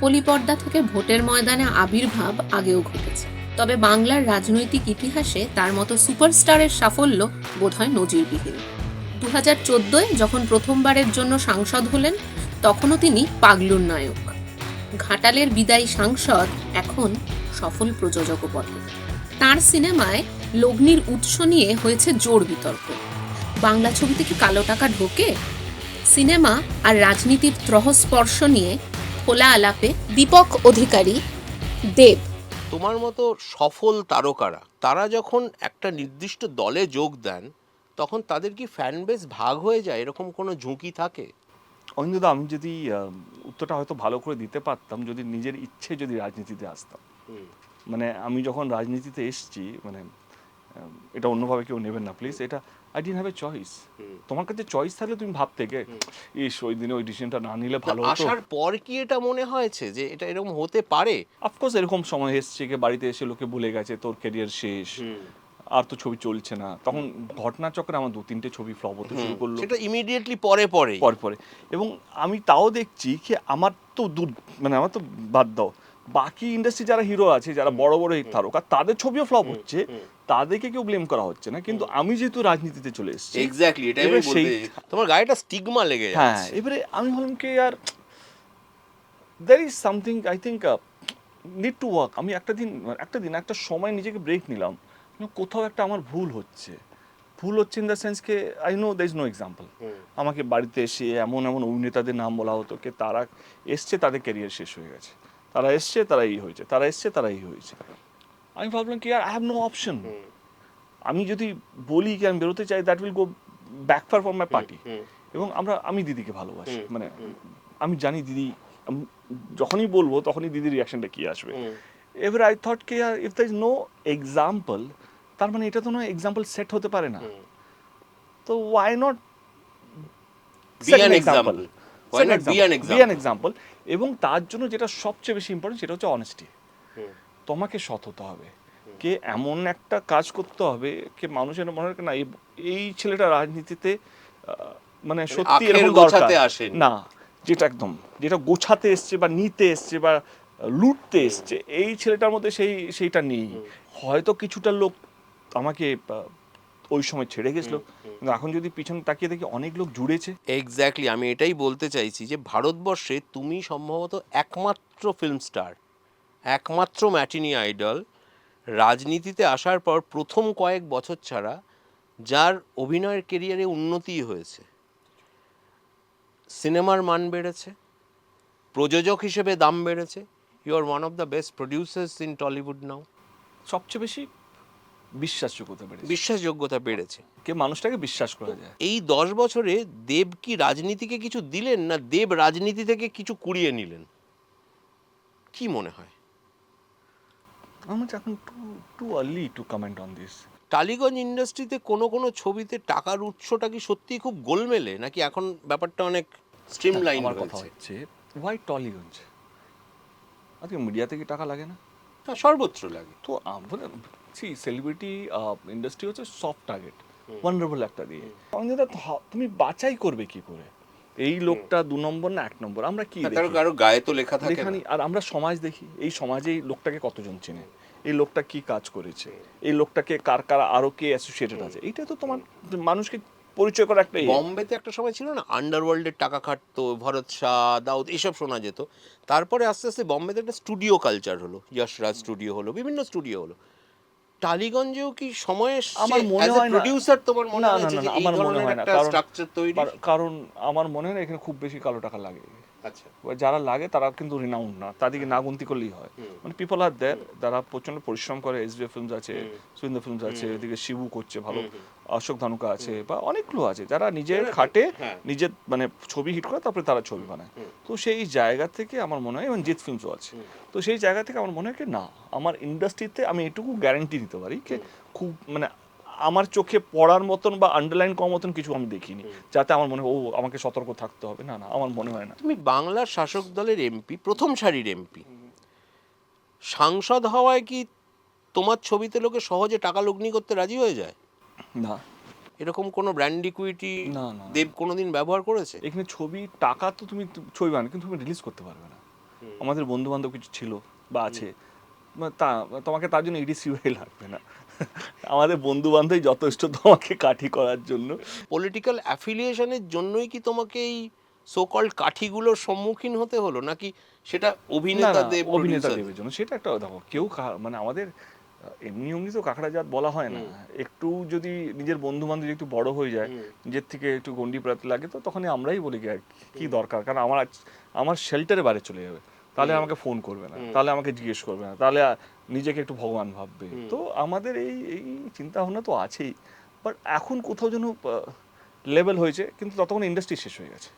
রূপলী পর্দা থেকে ভোটের ময়দানে আবির্ভাব আগেও ঘটেছে। তবে বাংলার রাজনৈতিক ইতিহাসে তার মতো সুপারস্টারের সাফল্য বোধহয় নজিরবিহীন। দু হাজার চোদ্দোয় যখন প্রথমবারের জন্য সাংসদ হলেন, তখনও তিনি পাগলুর নায়ক। ঘাটালের বিদায়ী সাংসদ এখন সফল প্রযোজকও বটে। তাঁর সিনেমায় লগ্নির উৎস নিয়ে হয়েছে জোর বিতর্ক। বাংলা ছবিতে কি কালো টাকা ঢোকে? সিনেমা আর রাজনীতির ত্রহস্পর্শ নিয়ে খোলা আলাপে দীপক অধিকারী দেব। তোমার মতো সফল তারকারা তারা যখন একটা নির্দিষ্ট দলে যোগ দেন তখন তাদের কি ফ্যান বেস ভাগ হয়ে যায়? এরকম কোনো ঝুঁকি থাকে? অনিন্দা আমি যদি উত্তরটা হয়তো ভালো করে দিতে পারতাম যদি নিজের ইচ্ছে যদি রাজনীতিতে আসতাম। মানে আমি যখন রাজনীতিতে এসেছি মানে এটা অন্যভাবে কেউ নেবেন না প্লিজ এটা I didn't have a choice তোমার কাছে চয়েস থাকলে তুমি ভাবতে গে ইস ওই দিনে ওই ডিসিশনটা না নিলে ভালো হতো। আসার পর কি এটা মনে হয়েছে যে এটা এরকম হতে পারে? অফকোর্স এরকম সময় এসছে যে বাড়িতে এসে লোকে বলে গেছে তোর ক্যারিয়ার শেষ আর তো ছবি চলছে না। তখন ঘটনাচক্রে আমার দু তিনটে ছবি ফ্লপ হতে শুরু করল। সেটা ইমিডিয়েটলি পরে পরে। পরে পরে। এবং আমি তাও দেখছি কি আমার তো দূর মানে আমার তো বাদ দাও। বাকি ইন্ডাস্ট্রি যারা হিরো আছে যারা বড় বড় হিট তারকা তাদের ছবিও ফ্লপ হচ্ছে। তাদেরকে কেউ ব্লেম করা হচ্ছে না। কিন্তু আমি যেহেতু রাজনীতিতে চলে এসেছি এক্স্যাক্টলি এটা আমি বলতে তোমার গাড়িটা স্টিগমা লেগে হ্যাঁ এবারে আমি ভাবলাম কি আর there is something I think need to work আমি একটা দিন একটা দিন একটা সময় নিজেকে ব্রেক নিলাম। কোথাও একটা আমার ভুল হচ্ছে। ভুল হচ্ছে in the sense K I know there is no example আমাকে বাড়িতে এসে এমন এমন অভিনেতাদের নাম বলা হতো কে তারা এসছে তাদের ক্যারিয়ার শেষ হয়ে গেছে। তারা এসছে তারা এই হয়েছে। তারা এসছে তারা এই হয়েছে। আমি ভাবলাম কি আর আই হ্যাভ নো অপশন আমি যদি বলি কি আমি বেরোতে চাই that will go back far for my party এবং আমরা আমি দিদিকে ভালোবাসি। মানে আমি জানি দিদি যখনই বলব তখনই দিদির রিয়াকশনটা কি আসবে। এবার আই থট কে আর if there is no example তার মানে এটা তো নয় এক্সাম্পল সেট হতে পারে না। তো why not Be an example এবং তার জন্য যেটা সবচেয়ে বেশি ইম্পর্টেন্ট সেটা হচ্ছে অনেস্টি তোমাকে সৎ হতে হবে। কে এমন একটা কাজ করতে হবে কে মানুষের মনে হয় না এই- ছেলেটা রাজনীতিতে মানে সত্যি আখের এরকম দরকার। না যেটা একদম যেটা গোছাতে এসছে বা নিতে এসছে বা লুটতে এসছে এই ছেলেটার মধ্যে সেই সেইটা নেই। হয়তো কিছুটা লোক আমাকে ওই সময় ছেড়ে গেছিল। কিন্তু এখন যদি পিছনে তাকিয়ে দেখি অনেক লোক জুড়েছে। এক্স্যাক্টলি আমি এটাই বলতে চাইছি যে ভারতবর্ষে তুমি সম্ভবত একমাত্র ফিল্ম স্টার একমাত্র ম্যাটিনি আইডল রাজনীতিতে আসার পর প্রথম কয়েক বছর ছাড়া যার অভিনয়ের কেরিয়ারে উন্নতি হয়েছে। সিনেমার মান বেড়েছে প্রযোজক হিসেবে দাম বেড়েছে। You are one of the best producers in Tollywood now সবচেয়ে বেশি বিশ্বাসযোগ্যতা বেড়েছে। বিশ্বাসযোগ্যতা বেড়েছে। কে মানুষটাকে বিশ্বাস করা যায় এই দশ বছরে দেব কি রাজনীতিকে কিছু দিলেন না দেব রাজনীতি থেকে কিছু কুড়িয়ে নিলেন? কি মনে হয়? আমার এখন too too early to comment on this Tollygunge ইন্ডাস্ট্রিতে কোনো কোনো ছবিতে টাকার উৎসটা কি সত্যিই খুব গোলমেলে? নাকি এখন ব্যাপারটা অনেক স্ট্রিমলাইন আমার কথা হচ্ছে ওয়াই টলিগঞ্জ? আজকে মিডিয়াতে কি টাকা লাগে না? সর্বত্র লাগে। তো সি সেলিব্রিটি ইন্ডাস্ট্রি হচ্ছে সফট টার্গেট ওয়ান্ডারফুল একটা দিয়ে। অঞ্জিতা তুমি বাছাই করবে কি করে? এই লোকটা দু নম্বর না এক নম্বর? আমরা কি কারও গায়ে তো লেখা থাকে না। দেখানি আর আমরা সমাজ দেখি এই সমাজে এই লোকটাকে কতজন চেনে? এই লোকটা কি কাজ করেছে? এই লোকটাকে কার কার আরও কে অ্যাসোসিয়েটেড আছে? এইটা তো তোমার মানুষকে পরিচয় করা একটা ইয়ে। বম্বেতে একটা সময় ছিল না আন্ডারওয়ার্ল্ডের টাকা খাটতো ভরত শাহ দাউদ এইসব শোনা যেত। তারপরে আস্তে আস্তে বম্বেতে একটা স্টুডিও কালচার হলো। যশরাজ স্টুডিও হলো বিভিন্ন স্টুডিও হলো। টালিগঞ্জেও কি সময়ের আমার মনে হয় প্রডিউসার তোমার মনে হয় না, আমার মনে হয় না, কারণ- স্ট্রাকচার তৈরি? কারণ আমার মনে হয় না এখানে খুব বেশি কালো টাকা লাগে। আচ্ছা। যারা লাগে তারা কিন্তু রিনাউন্ড না তাদেরকে না গুনতি করলেই হয়। মানে পিপল আর দেয় যারা প্রচণ্ড পরিশ্রম করে এস ফিল্মস আছে সুইন্দর ফিল্মস আছে এদিকে শিবু করছে ভালো। অশোক ধানুকা আছে বা অনেকগুলো আছে। যারা নিজের খাটে হ্যাঁ। নিজের মানে ছবি হিট করে তারপরে তারা ছবি বানায়। তো সেই জায়গা থেকে আমার মনে হয় এবং জিৎ ফিল্মসও আছে। তো সেই জায়গা থেকে আমার মনে হয় কি না আমার ইন্ডাস্ট্রিতে আমি এটুকু গ্যারান্টি দিতে পারি কি খুব মানে আমার চোখে পড়ার মতন বা আন্ডারলাইন করার মতন কিছু আমি দেখিনি। যাতে আমার মনে হয় ও আমাকে সতর্ক থাকতে হবে। না না আমার মনে হয় না। তুমি বাংলার শাসক দলের এমপি প্রথম সারির এমপি সাংসদ হওয়ায় কি তোমার ছবিতে লোকে সহজে টাকা লগ্নি করতে রাজি হয়ে যায়? না। এরকম কোনো ব্র্যান্ড ইকুইটি না, না। দেব কোনোদিন ব্যবহার করেছে? এখানে ছবি টাকা তো তুমি ছবি বানাবে কিন্তু তুমি রিলিজ করতে পারবে না। আমাদের বন্ধু বান্ধব কিছু ছিল বা আছে তা তোমাকে তার জন্য ইডিসিউআই লাগবে না। আমাদের বন্ধু বান্ধবই যথেষ্ট তোমাকে কাঠি করার জন্য। পলিটিক্যাল অ্যাফিলিয়েশনের জন্যই কি তোমাকে এই সোকল্ড কাঠিগুলোর সম্মুখীন হতে হলো? নাকি সেটা অভিনেতা দেব অভিনেতা দেবের জন্য। সেটা একটা দেখো কেউ মানে আমাদের এমনি অমনি তো কাঁকড়া জাত বলা হয় না। একটু যদি নিজের বন্ধু বান্ধব একটু বড় হয়ে যায় নিজের থেকে একটু গন্ডি প্রাতে লাগে তো তখনই আমরাই বলি কি আর কি দরকার? কারণ আমার আমার শেল্টারে বাইরে চলে যাবে। তাহলে আমাকে ফোন করবে না। তাহলে আমাকে জিজ্ঞেস করবে না। তাহলে নিজেকে একটু ভগবান ভাববে। তো আমাদের এই এই চিন্তা ভাবনা তো আছেই। বাট এখন কোথাও যেন লেভেল হয়েছে কিন্তু ততক্ষণ ইন্ডাস্ট্রি শেষ হয়ে গেছে।